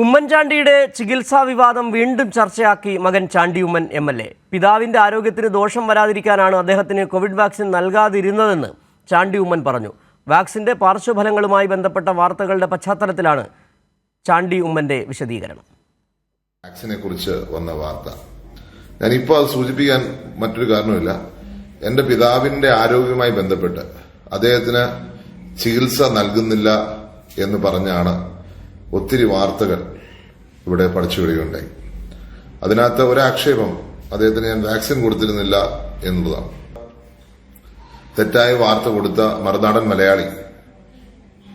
ഉമ്മൻചാണ്ടിയുടെ ചികിത്സാ വിവാദം വീണ്ടും ചർച്ചയാക്കി മകൻ Chandy Oommen M L A. പിതാവിന്റെ ആരോഗ്യത്തിന് ദോഷം വരാതിരിക്കാനാണ് അദ്ദേഹത്തിന് കോവിഡ് വാക്സിൻ നൽകാതിരുന്നതെന്ന് ചാണ്ടി ഉമ്മൻ പറഞ്ഞു. വാക്സിന്റെ പാർശ്വഫലങ്ങളുമായി ബന്ധപ്പെട്ട വാർത്തകളുടെ പശ്ചാത്തലത്തിലാണ് ചാണ്ടി ഉമ്മന്റെ വിശദീകരണം. വാക്സിനെ കുറിച്ച് വന്ന വാർത്ത. ഞാനിപ്പോൾ അത് സൂചിപ്പിക്കാൻ മറ്റൊരു കാരണമില്ല എന്റെ പിതാവിന്റെ ആരോഗ്യവുമായി ബന്ധപ്പെട്ട് അദ്ദേഹത്തിന് ചികിത്സ നൽകുന്നില്ല എന്ന് പറഞ്ഞാണ് ഒത്തിരി വാർത്തകൾ ഇവിടെ പഠിച്ചു വരികയുണ്ടായി. അതിനകത്ത് ഒരാക്ഷേപം അദ്ദേഹത്തിന് ഞാൻ വാക്സിൻ കൊടുത്തിരുന്നില്ല എന്നുള്ളതാണ്. തെറ്റായ വാർത്ത കൊടുത്ത മറുനാടൻ മലയാളി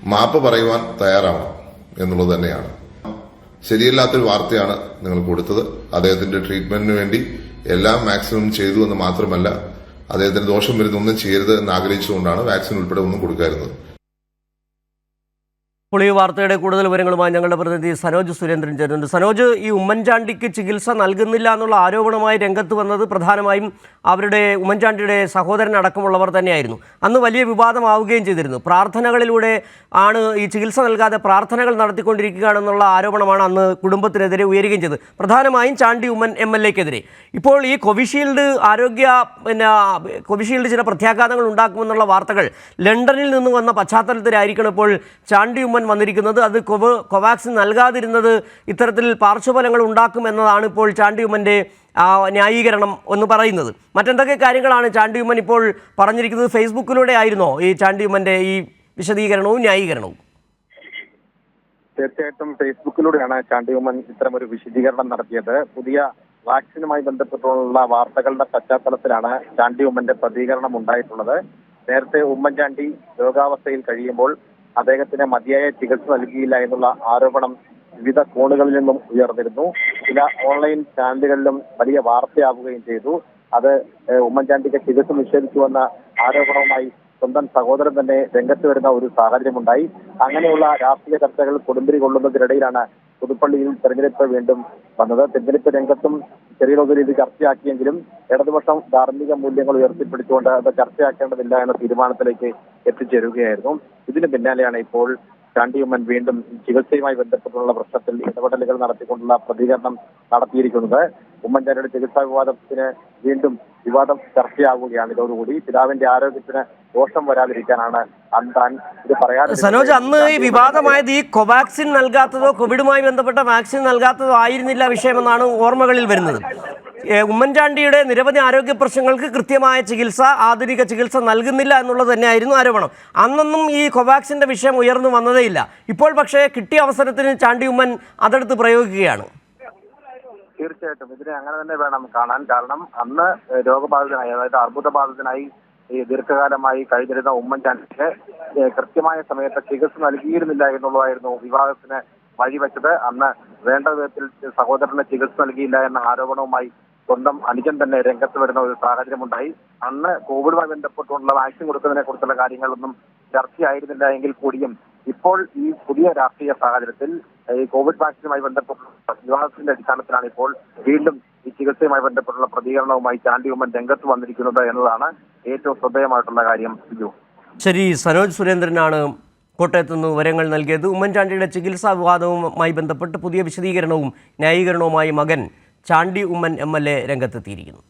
മാപ്പ് പറയുവാൻ തയ്യാറാവണം എന്നുള്ളത് തന്നെയാണ്. ശരിയല്ലാത്തൊരു വാർത്തയാണ് നിങ്ങൾ കൊടുത്തത്. അദ്ദേഹത്തിന്റെ ട്രീറ്റ്മെന്റിന് വേണ്ടി എല്ലാം മാക്സിമം ചെയ്തു എന്ന് മാത്രമല്ല അദ്ദേഹത്തിന് ദോഷം വരുന്ന ഒന്നും ചെയ്യരുത് എന്ന് ആഗ്രഹിച്ചുകൊണ്ടാണ് വാക്സിൻ ഉൾപ്പെടെ ഒന്നും കൊടുക്കാറുന്നത് ഈ വാർത്തയുടെ കൂടുതൽ വിവരങ്ങളുമായി ഞങ്ങളുടെ പ്രതിനിധി സനോജ് സുരേന്ദ്രൻ ചേരുന്നുണ്ട്. സനോജ് ഈ ഉമ്മൻചാണ്ടിക്ക് ചികിത്സ നൽകുന്നില്ല എന്നുള്ള ആരോപണമായി രംഗത്ത് വന്നത് പ്രധാനമായും അവരുടെ ഉമ്മൻചാണ്ടിയുടെ സഹോദരൻ അടക്കമുള്ളവർ തന്നെയായിരുന്നു. അന്ന് വലിയ വിവാദമാവുകയും ചെയ്തിരുന്നു. പ്രാർത്ഥനകളിലൂടെ ആണ് ഈ ചികിത്സ നൽകാതെ പ്രാർത്ഥനകൾ നടത്തിക്കൊണ്ടിരിക്കുകയാണെന്നുള്ള ആരോപണമാണ് അന്ന് കുടുംബത്തിനെതിരെ ഉയരുകയും ചെയ്തത്. പ്രധാനമായും ചാണ്ടി ഉമ്മൻ എം എൽ എക്കെതിരെ. ഇപ്പോൾ ഈ കോവിഷീൽഡ് ആരോഗ്യ പിന്നെ കോവിഷീൽഡ് ചില പ്രത്യാഘാതങ്ങൾ ഉണ്ടാക്കുമെന്നുള്ള വാർത്തകൾ ലണ്ടനിൽ നിന്ന് വന്ന പശ്ചാത്തലത്തിലായിരിക്കണം ഇപ്പോൾ ചാണ്ടി ഉമ്മൻ വന്നിരിക്കുന്നത്. അത് കോവ് കോവാക്സിൻ നൽകാതിരുന്നത് ഇത്തരത്തിൽ പാർശ്വഫലങ്ങൾ ഉണ്ടാക്കും എന്നതാണ് ഇപ്പോൾ ചാണ്ടിയുമ്മന്റെ ന്യായീകരണം എന്ന് പറയുന്നത്. മറ്റെന്തൊക്കെ കാര്യങ്ങളാണ് ചാണ്ടിയുമ്മൻ ഇപ്പോൾ പറഞ്ഞിരിക്കുന്നത്? ഫേസ്ബുക്കിലൂടെ ആയിരുന്നോ ഈ ചാണ്ടിയുമ്മന്റെ ഈ വിശദീകരണവും ന്യായീകരണവും? തീർച്ചയായിട്ടും ഫേസ്ബുക്കിലൂടെയാണ് ചാണ്ടി ഉമ്മൻ ഇത്തരം ഒരു വിശദീകരണം നടത്തിയത്. പുതിയ വാക്സിനുമായി ബന്ധപ്പെട്ടുള്ള വാർത്തകളുടെ പശ്ചാത്തലത്തിലാണ് ചാണ്ടി ഉമ്മന്റെ പ്രതികരണം ഉണ്ടായിട്ടുള്ളത്. നേരത്തെ ഉമ്മൻചാണ്ടി രോഗാവസ്ഥയിൽ കഴിയുമ്പോൾ അദ്ദേഹത്തിന് മതിയായ ചികിത്സ നൽകിയില്ല എന്നുള്ള ആരോപണം വിവിധ കോണുകളിൽ നിന്നും ഉയർന്നിരുന്നു. ചില ഓൺലൈൻ ചാനലുകളിലും വലിയ വാർത്തയാവുകയും ചെയ്തു. അത് ഉമ്മൻചാണ്ടിക്ക് ചികിത്സ നിഷേധിച്ചുവെന്ന ആരോപണവുമായി സ്വന്തം സഹോദരൻ തന്നെ രംഗത്ത് വരുന്ന ഒരു സാഹചര്യമുണ്ടായി. അങ്ങനെയുള്ള രാഷ്ട്രീയ ചർച്ചകൾ കൊടുമ്പിരി കൊള്ളുന്നതിനിടയിലാണ് പുതുപ്പള്ളിയിൽ തെരഞ്ഞെടുപ്പ് വീണ്ടും വന്നത്. തെരഞ്ഞെടുപ്പ് രംഗത്തും ചെറിയ തോതിൽ ഇത് ചർച്ചയാക്കിയെങ്കിലും ഇടതുപക്ഷം ധാർമ്മിക മൂല്യങ്ങൾ ഉയർത്തിപ്പിടിച്ചുകൊണ്ട് അത് ചർച്ചയാക്കേണ്ടതില്ല എന്ന തീരുമാനത്തിലേക്ക് എത്തിച്ചേരുകയായിരുന്നു. ഇതിന് പിന്നാലെയാണ് ഇപ്പോൾ ചാണ്ടിയമ്മൻ വീണ്ടും ചികിത്സയുമായി ബന്ധപ്പെട്ടുള്ള പ്രശ്നത്തിൽ ഇടപെടലുകൾ നടത്തിക്കൊണ്ടുള്ള പ്രതികരണം നടത്തിയിരിക്കുന്നത്. ഉമ്മൻചാണ്ടിയുടെ ചികിത്സാ വിവാദത്തിന് വീണ്ടും വിവാദം ചർച്ചയാവുകയാണ്. ഇതോടുകൂടി പിതാവിന്റെ ആരോഗ്യത്തിന് ദോഷം വരാതിരിക്കാനാണ് ഇത് സനോജ് അന്ന് ഈ വിവാദമായത് ഈ കോവാക്സിൻ നൽകാത്തതോ കോവിഡുമായി ബന്ധപ്പെട്ട വാക്സിൻ നൽകാത്തതോ ആയിരുന്നില്ല വിഷയമെന്നാണ് ഓർമ്മകളിൽ വരുന്നത്. ഉമ്മൻചാണ്ടിയുടെ നിരവധി ആരോഗ്യ പ്രശ്നങ്ങൾക്ക് കൃത്യമായ ചികിത്സ ആധുനിക ചികിത്സ നൽകുന്നില്ല എന്നുള്ളത് തന്നെയായിരുന്നു ആരോപണം. അന്നൊന്നും ഈ കോവാക്സിന്റെ വിഷയം ഉയർന്നു വന്നതേയില്ല. ഇപ്പോൾ പക്ഷേ കിട്ടിയ അവസരത്തിന് ചാണ്ടി ഉമ്മൻ അതെടുത്ത് പ്രയോഗിക്കുകയാണ്. തീർച്ചയായിട്ടും. ഇതിനെ അങ്ങനെ തന്നെ വേണം കാണാൻ. കാരണം അന്ന് രോഗബാധിതനായി അതായത് അർബുദബാധിതനായി ഈ ദീർഘകാലമായി കഴിഞ്ഞിരുന്ന ഉമ്മൻചാണ്ടിക്ക് കൃത്യമായ സമയത്ത് ചികിത്സ നൽകിയിരുന്നില്ല എന്നുള്ളതായിരുന്നു വിവാദത്തിന് വഴിവെച്ചത്. അന്ന് വേണ്ട വിധത്തിൽ സഹോദരന് ചികിത്സ നൽകിയില്ല എന്ന ആരോപണവുമായി സ്വന്തം അനുജൻ തന്നെ രംഗത്ത് വരുന്ന ഒരു സാഹചര്യമുണ്ടായി. അന്ന് കോവിഡുമായി ബന്ധപ്പെട്ടുള്ള വാക്സിൻ കൊടുക്കുന്നതിനെ കുറിച്ചുള്ള കാര്യങ്ങളൊന്നും ചർച്ചയായിരുന്നില്ല എങ്കിൽ കൂടിയും ഇപ്പോൾ ഈ പുതിയ രാഷ്ട്രീയ സാഹചര്യത്തിൽ ഈ കോവിഡ് വാക്സിനുമായി ബന്ധപ്പെട്ടുള്ള വിവാഹത്തിന്റെ അടിസ്ഥാനത്തിലാണ് ഇപ്പോൾ വീണ്ടും ഈ ചികിത്സയുമായി ബന്ധപ്പെട്ടുള്ള പ്രതികരണവുമായി ചാണ്ടി ഉമ്മൻ രംഗത്ത് വന്നിരിക്കുന്നത് എന്നതാണ് ഏറ്റവും ശ്രദ്ധേയമായിട്ടുള്ള കാര്യം ബിജു ശരി സരോജ് സുരേന്ദ്രനാണ് കോട്ടയത്ത് നിന്ന് വിവരങ്ങൾ നൽകിയത്. ഉമ്മൻചാണ്ടിയുടെ ചികിത്സാ വിവാദവുമായി ബന്ധപ്പെട്ട് പുതിയ വിശദീകരണവും ന്യായീകരണവുമായി മകൻ Chandy Oommen M L A രംഗത്തെത്തിയിരിക്കുന്നു.